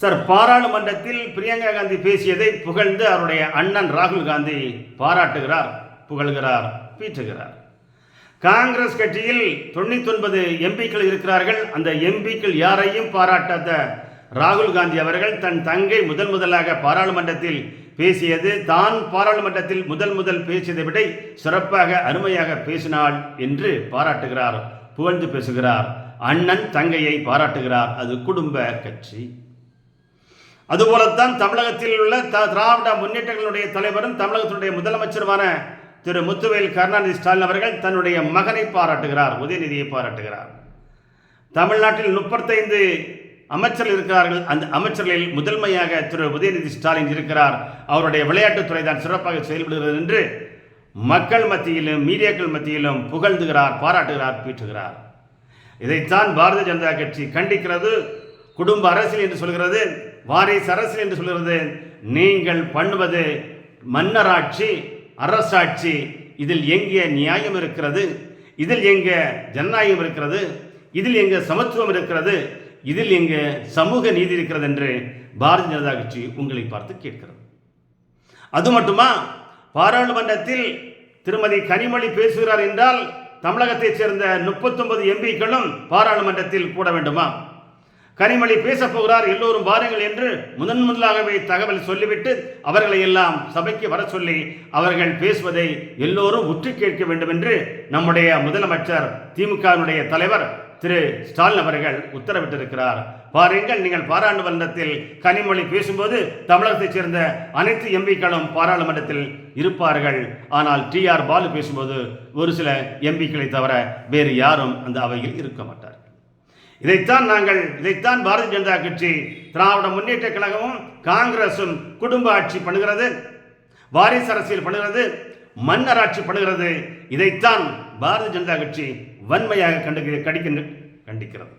Sir பாராளுமன்றத்தில் பிரியங்கா காந்தி பேசியதை புகழ்ந்து அவருடைய அண்ணன் ராகுல் காந்தி பாராட்டுகிறார் புகழ்கிறார் பீற்றுகிறார் காங்கிரஸ் கட்சியில் தொண்ணூத்தொன்பது எம்பிக்கள் இருக்கிறார்கள். அந்த எம்பிக்கள் யாரையும் பாராட்டாத ராகுல் காந்தி அவர்கள் தன் தங்கை முதல் முதலாக பாராளுமன்றத்தில் பேசியது தான் பாராளுமன்றத்தில் முதல் முதல் பேசியதை விட சிறப்பாக அருமையாக பேசினாள் என்று பாராட்டுகிறார் புகழ்ந்து பேசுகிறார். அண்ணன் தங்கையை பாராட்டுகிறார். அது குடும்ப கட்சி. அதுபோலத்தான் தமிழகத்தில் உள்ள த- திராவிட முன்னேற்றங்களுடைய தலைவரும் தமிழகத்தினுடைய முதலமைச்சருமான திரு முத்துவேல் கருணாநிதி ஸ்டாலின் அவர்கள் தன்னுடைய மகனை பாராட்டுகிறார் உதயநிதியை பாராட்டுகிறார். தமிழ்நாட்டில் முப்பத்தைந்து அமைச்சர்கள் இருக்கிறார்கள். அந்த அமைச்சர்களில் முதன்மையாக திரு உதயநிதி ஸ்டாலின் இருக்கிறார். அவருடைய விளையாட்டுத்துறை தான் சிறப்பாக செயல்படுகிறது என்று மக்கள் மத்தியிலும் மீடியாக்கள் மத்தியிலும் புகழ்ந்துகிறார் பாராட்டுகிறார் பீற்றுகிறார். இதைத்தான் பாரதிய ஜனதா கட்சி கண்டிக்கிறது குடும்ப அரசியல் என்று சொல்கிறது. வாரிசு அரசு என்று சொல்கிறது நீங்கள் பண்ணுவது மன்னராட்சி அரசாட்சி. இதில் எங்கே நியாயம் இருக்கிறது? இதில் எங்கே ஜனநாயகம் இருக்கிறது? இதில் எங்கே சமத்துவம் இருக்கிறது? இதில் எங்கே சமூக நீதி இருக்கிறது என்று பாரதிய ஜனதா கட்சி உங்களை பார்த்து கேட்கிறது. அது மட்டுமா? பாராளுமன்றத்தில் திருமதி கனிமொழி பேசுகிறார் என்றால் தமிழகத்தைச் சேர்ந்த முப்பத்தொன்பது எம்பிக்களும் பாராளுமன்றத்தில் கூட வேண்டுமா? கனிமொழி பேசப் போகிறார் எல்லோரும் வாருங்கள் என்று முதன் முதலாகவே தகவல் சொல்லிவிட்டு அவர்களை எல்லாம் சபைக்கு வர சொல்லி அவர்கள் பேசுவதை எல்லோரும் உற்று கேட்க வேண்டும் என்று நம்முடைய முதலமைச்சர் திமுகவினுடைய தலைவர் திரு ஸ்டாலின் அவர்கள் உத்தரவிட்டிருக்கிறார். பாருங்கள் நீங்கள் பாராளுமன்றத்தில் கனிமொழி பேசும்போது தமிழகத்தைச் சேர்ந்த அனைத்து எம்பிக்களும் பாராளுமன்றத்தில் இருப்பார்கள். ஆனால் டி ஆர் பாலு பேசும்போது ஒரு சில எம்பிக்களை தவிர வேறு யாரும் அந்த அவையில் இருக்க மாட்டார் இதைத்தான் நாங்கள் இதைத்தான் பாரதிய ஜனதா கட்சி திராவிட முன்னேற்ற கழகமும் காங்கிரசும் குடும்ப ஆட்சி பண்ணுகிறது வாரிசு அரசியல் பண்ணுகிறது மன்னர் ஆட்சி பண்ணுகிறது. இதைத்தான் பாரதிய ஜனதா கட்சி வன்மையாக கண்டு கடிக்கின்ற கண்டிக்கிறது.